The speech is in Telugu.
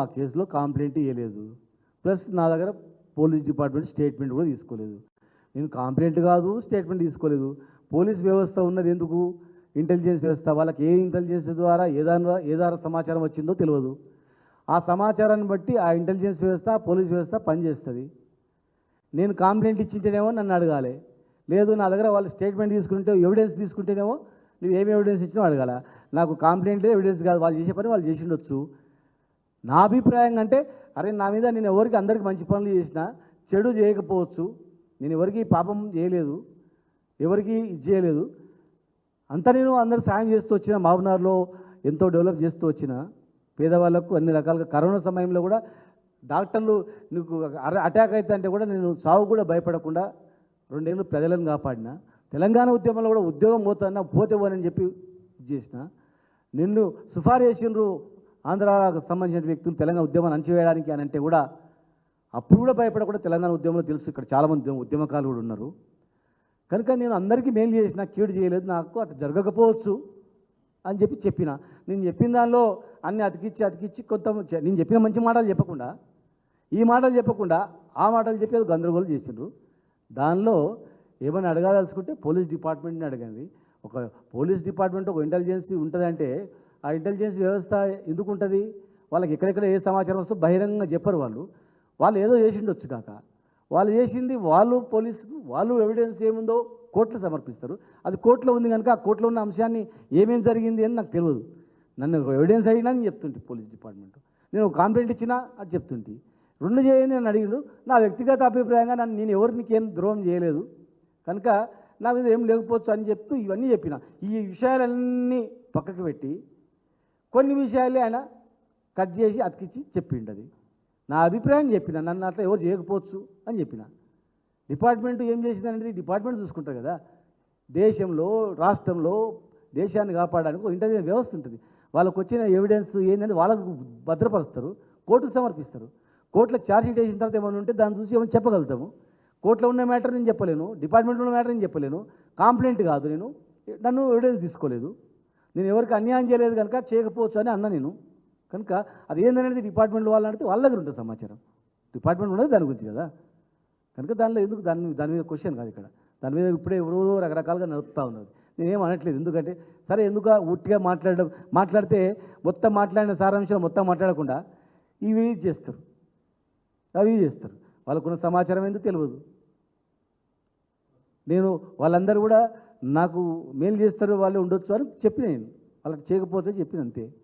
ఆ కేసులో కంప్లైంట్ ఇవ్వలేదు ప్లస్ నా దగ్గర పోలీస్ డిపార్ట్మెంట్ స్టేట్మెంట్ కూడా తీసుకోలేదు. నేను కంప్లైంట్ కాదు స్టేట్మెంట్ తీసుకోలేదు. పోలీస్ వ్యవస్థ ఉన్నది ఎందుకు? ఇంటెలిజెన్స్ వ్యవస్థ. వాళ్ళకి ఏ ఇంటెలిజెన్స్ ద్వారా ఏదైనా ఏదైనా సమాచారం వచ్చిందో తెలియదు. ఆ సమాచారాన్ని బట్టి ఆ ఇంటెలిజెన్స్ వ్యవస్థ పోలీస్ వ్యవస్థ పనిచేస్తుంది. నేను కంప్లైంట్ ఇచ్చింటేనేమో నన్ను అడగాలి. లేదు నా దగ్గర వాళ్ళు స్టేట్మెంట్ తీసుకుంటే ఎవిడెన్స్ తీసుకుంటేనేమో నువ్వు ఏమి ఎవిడెన్స్ ఇచ్చినా అడగాల. నాకు కంప్లైంట్ ఎవిడెన్స్ కాదు. వాళ్ళు చేసే పని వాళ్ళు చేసి ఉండొచ్చు. నా అభిప్రాయం అంటే అరే నా మీద నేను ఎవరికి అందరికి మంచి పనులు చేసిన చెడు చేయకపోవచ్చు. నేను ఎవరికి పాపం చేయలేదు. ఎవరికి ఇది చేయలేదు. అంతా నేను అందరు సాయం చేస్తూ వచ్చిన మహబూబ్నగర్లో ఎంతో డెవలప్ చేస్తూ వచ్చిన పేదవాళ్ళకు అన్ని రకాలుగా కరోనా సమయంలో కూడా డాక్టర్లు నీకు అటాక్ అయితే అంటే కూడా నేను సాగు కూడా భయపడకుండా రెండేళ్ళు ప్రజలను కాపాడిన. తెలంగాణ ఉద్యమంలో కూడా ఉద్యోగం పోతున్నా పోతే పోనని చెప్పి ఇది చేసిన. నిన్ను సుఫారు చేసిండ్రు ఆంధ్రాకు సంబంధించిన వ్యక్తులు తెలంగాణ ఉద్యమాన్ని అణచివేయడానికి అని అంటే కూడా అప్పుడు కూడా భయపడకుండా తెలంగాణ ఉద్యమంలో తెలుసు. ఇక్కడ చాలామంది ఉద్యమకాలు కూడా ఉన్నారు. కనుక నేను అందరికీ మేలు చేసిన కీడు చేయలేదు. నాకు అటు జరగకపోవచ్చు అని చెప్పి చెప్పిన. నేను చెప్పిన దానిలో అన్ని అతికిచ్చి అతికిచ్చి కొంత నేను చెప్పిన మంచి మాటలు చెప్పకుండా ఈ మాటలు చెప్పకుండా ఆ మాటలు చెప్పి అది గందరగోళం చేసిండ్రు. దానిలో ఏమైనా అడగాదలుచుకుంటే పోలీస్ డిపార్ట్మెంట్ని అడగండి. ఒక పోలీస్ డిపార్ట్మెంట్ ఒక ఇంటెలిజెన్సీ ఉంటుందంటే ఆ ఇంటెలిజెన్స్ వ్యవస్థ ఎందుకు ఉంటుంది వాళ్ళకి ఎక్కడెక్కడ ఏ సమాచారం వస్తుందో బహిరంగంగా చెప్పరు వాళ్ళు. వాళ్ళు ఏదో చేసిండొచ్చు కాక. వాళ్ళు చేసింది వాళ్ళు పోలీసుకు వాళ్ళు ఎవిడెన్స్ ఏముందో కోర్టులో సమర్పిస్తారు. అది కోర్టులో ఉంది కనుక ఆ కోర్టులో ఉన్న అంశాన్ని ఏమేమి జరిగింది అని నాకు తెలియదు. నన్ను ఎవిడెన్స్ అడిగినా నేను చెప్తుంటే పోలీస్ డిపార్ట్మెంట్. నేను ఒక కంప్లైంట్ ఇచ్చినా అది చెప్తుంటే. రెండు చేయండి అని అడిగిండు. నా వ్యక్తిగత అభిప్రాయంగా నన్ను నేను ఎవరికి ఏం ద్రోహం చేయలేదు. కనుక నా మీద ఏం లేకపోవచ్చు అని చెప్తూ ఇవన్నీ చెప్పిన. ఈ విషయాలన్నీ పక్కకు పెట్టి కొన్ని విషయాలే ఆయన కట్ చేసి అతికిచ్చి చెప్పిండు అది నా అభిప్రాయం చెప్పిన నన్ను అట్లా ఎవరు చేయకపోవచ్చు అని చెప్పిన. డిపార్ట్మెంట్ ఏం చేసింది అనేది డిపార్ట్మెంట్ చూసుకుంటారు కదా. దేశంలో రాష్ట్రంలో దేశాన్ని కాపాడడానికి ఒక ఇంటర్వ్యూ వ్యవస్థ ఉంటుంది. వాళ్ళకు వచ్చిన ఎవిడెన్స్ ఏంటంటే వాళ్ళకు భద్రపరుస్తారు కోర్టుకు సమర్పిస్తారు. కోర్టులో ఛార్జ్షీట్ వేసిన తర్వాత ఏమైనా ఉంటే దాన్ని చూసి ఏమైనా చెప్పగలుగుతాము. కోర్టులో ఉన్న మ్యాటర్ నేను చెప్పలేను డిపార్ట్మెంట్లో ఉన్న మ్యాటర్ నేను చెప్పలేను కాంప్లైంట్ కాదు నేను నన్ను ఎవిడెన్స్ తీసుకోలేదు. నేను ఎవరికి అన్యాయం చేయలేదు కనుక చేయకపోవచ్చు అని అన్నా నేను. కనుక అది ఏందనేది డిపార్ట్మెంట్ వాళ్ళు అడిగితే వాళ్ళ దగ్గర ఉంటుంది సమాచారం. డిపార్ట్మెంట్ ఉన్నది దాని గురించి కదా. కనుక దానిలో ఎందుకు దాని దాని మీద క్వశ్చన్ కాదు ఇక్కడ. దాని మీద ఇప్పుడే ఎవరో రకరకాలుగా నడుపుతా ఉన్నది నేనేం అనట్లేదు. ఎందుకంటే సరే ఎందుకు ఉట్టిగా మాట్లాడడం మాట్లాడితే మొత్తం మాట్లాడిన సారాంశం మొత్తం మాట్లాడకుండా ఇవి చేస్తారు. అవి చేస్తారు. వాళ్ళకున్న సమాచారం ఎందుకు తెలియదు. నేను వాళ్ళందరూ కూడా నాకు మేలు చేస్తారు వాళ్ళు ఉండొచ్చు అని చెప్పిన నేను. వాళ్ళకి చేయకపోతే చెప్పిన అంతే.